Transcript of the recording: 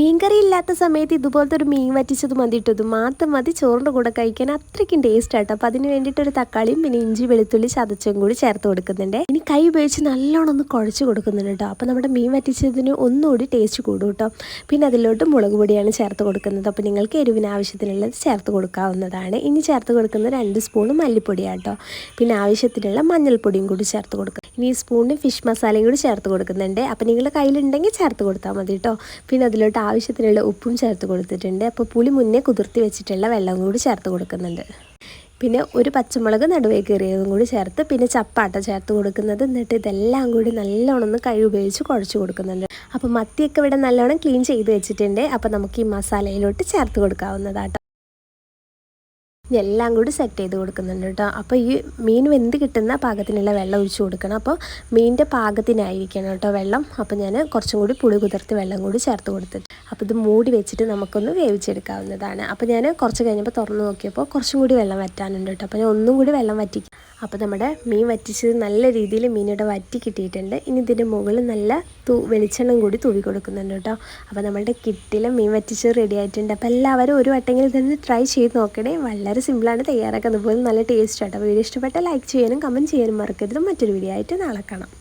മീൻകറി ഇല്ലാത്ത സമയത്ത് ഇതുപോലത്തെ ഒരു മീൻ വറ്റിച്ചത് മതിയിട്ട് ഇത് മാത്രം മതി. ചോറിന്റെ കൂടെ കഴിക്കാൻ അത്രയ്ക്കും ടേസ്റ്റ് ആട്ടോ. അപ്പോൾ അതിന് വേണ്ടിയിട്ട് ഒരു തക്കാളിയും പിന്നെ ഇഞ്ചി വെളുത്തുള്ളി ചതച്ചും കൂടി ചേർത്ത് കൊടുക്കുന്നുണ്ട്. ഇനി കൈ ഉപയോഗിച്ച് നല്ലോണം ഒന്ന് കുഴച്ച് കൊടുക്കുന്നുണ്ട് കേട്ടോ അപ്പോൾ നമ്മുടെ മീൻ വറ്റിച്ചതിന് ഒന്നുകൂടി ടേസ്റ്റ് കൂടും കേട്ടോ പിന്നെ അതിലോട്ട് മുളക് പൊടിയാണ് ചേർത്ത് കൊടുക്കുന്നത്. അപ്പോൾ നിങ്ങൾക്ക് എരിവിന് ആവശ്യത്തിനുള്ളത് ചേർത്ത് കൊടുക്കാവുന്നതാണ്. ഇനി ചേർത്ത് കൊടുക്കുന്ന രണ്ട് സ്പൂൺ മല്ലിപ്പൊടിയാട്ടോ പിന്നെ ആവശ്യത്തിനുള്ള മഞ്ഞൾപ്പൊടിയും കൂടി ചേർത്ത് കൊടുക്കുക ഇനി ഈ ഫിഷ് മസാലയും കൂടി ചേർത്ത് കൊടുക്കുന്നുണ്ട്. അപ്പോൾ നിങ്ങളുടെ കയ്യിലുണ്ടെങ്കിൽ ചേർത്ത് കൊടുത്താൽ മതി കേട്ടോ പിന്നെ അതിലോട്ട് ആവശ്യത്തിനുള്ള ഉപ്പും ചേർത്ത് കൊടുത്തിട്ടുണ്ട്. അപ്പോൾ പുളി മുന്നേ കുതിർത്തി വെച്ചിട്ടുള്ള വെള്ളം കൂടി ചേർത്ത് കൊടുക്കുന്നുണ്ട്. പിന്നെ ഒരു പച്ചമുളക് നടുവേ കയറിയതും കൂടി ചേർത്ത് പിന്നെ ചപ്പാട്ട ചേർത്ത് കൊടുക്കുന്നത് എന്നിട്ട് ഇതെല്ലാം കൂടി നല്ലോണം ഒന്ന് കൈ ഉപയോഗിച്ച് കുഴച്ച് കൊടുക്കുന്നുണ്ട്. അപ്പോൾ മത്തിയൊക്കെ ഇവിടെ നല്ലോണം ക്ലീൻ ചെയ്ത് വെച്ചിട്ടുണ്ട്. അപ്പോൾ നമുക്ക് ഈ മസാലയിലോട്ട് ചേർത്ത് കൊടുക്കാവുന്നതാട്ടോ എല്ലാം കൂടി സെറ്റ് ചെയ്ത് കൊടുക്കുന്നുണ്ട് കേട്ടോ. അപ്പോൾ ഈ മീൻ വെന്ത് കിട്ടുന്ന പാകത്തിനുള്ള വെള്ളം ഒഴിച്ച് കൊടുക്കണം. അപ്പോൾ മീനിന്റെ പാകത്തിനായിരിക്കണം കേട്ടോ വെള്ളം. അപ്പോൾ ഞാൻ കുറച്ചും കൂടി പുളി കുതിർത്ത് വെള്ളം കൂടി ചേർത്ത് കൊടുത്തിട്ട് അപ്പോൾ ഇത് മൂടി വെച്ചിട്ട് നമുക്കൊന്ന് വേവിച്ചെടുക്കാവുന്നതാണ്. അപ്പോൾ ഞാൻ കുറച്ച് കഴിഞ്ഞപ്പോൾ തുറന്ന് നോക്കിയപ്പോൾ കുറച്ചും കൂടി വെള്ളം വറ്റാനുണ്ട് കേട്ടോ. അപ്പോൾ ഞാൻ ഒന്നും കൂടി വെള്ളം വറ്റിക്കും അപ്പോൾ നമ്മുടെ മീൻ വറ്റിച്ചത് നല്ല രീതിയിൽ മീനിവിടെ വറ്റി കിട്ടിയിട്ടുണ്ട്. ഇനി ഇതിന്റെ മുകളിൽ നല്ല തൂ വെളിച്ചെണ്ണം കൂടി തൂവി കൊടുക്കുന്നുണ്ട് കേട്ടോ. അപ്പോൾ നമ്മളുടെ കിട്ടിലും മീൻ വറ്റിച്ചത് റെഡി ആയിട്ടുണ്ട്. അപ്പോൾ എല്ലാവരും ഒരു വട്ടെങ്കിലും ഇതൊന്ന് ട്രൈ ചെയ്ത് നോക്കണേ. വളരെ സിമ്പിളാണ് തയ്യാറാക്കുന്നത് പോലും നല്ല ടേസ്റ്റ് ആട്ടോ വീഡിയോ ഇഷ്ടപ്പെട്ട ലൈക്ക് ചെയ്യാനും കമന്റ് ചെയ്യാനും മറക്കരുത്. മറ്റൊരു വീഡിയോ ആയിട്ട് നാളെ കാണാം.